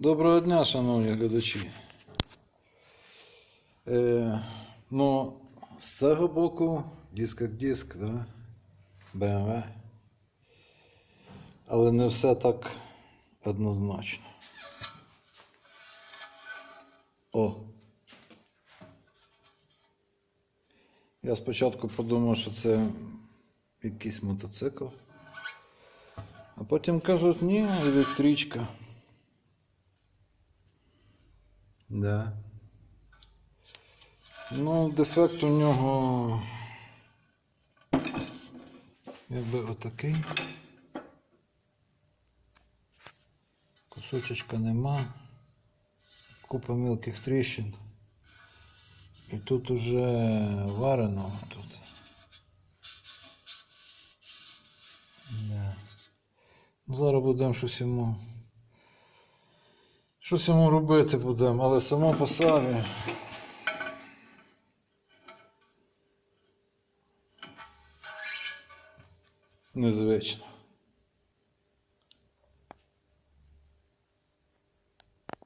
Доброго дня, шановні глядачі. Е, ну, з цього боку диск як диск, да? BMW. Але не все так однозначно. О. Я спочатку подумав, що це якийсь мотоцикл. А потім кажуть, ні, електричка. Да. Ну, дефект у нього якби отакий. Кусочечка нема. Купа мілких тріщин. І тут уже варено тут. Да. Ну, Зараз будемо щось йому. Щось йому робити будемо, але само по собі. Незвично.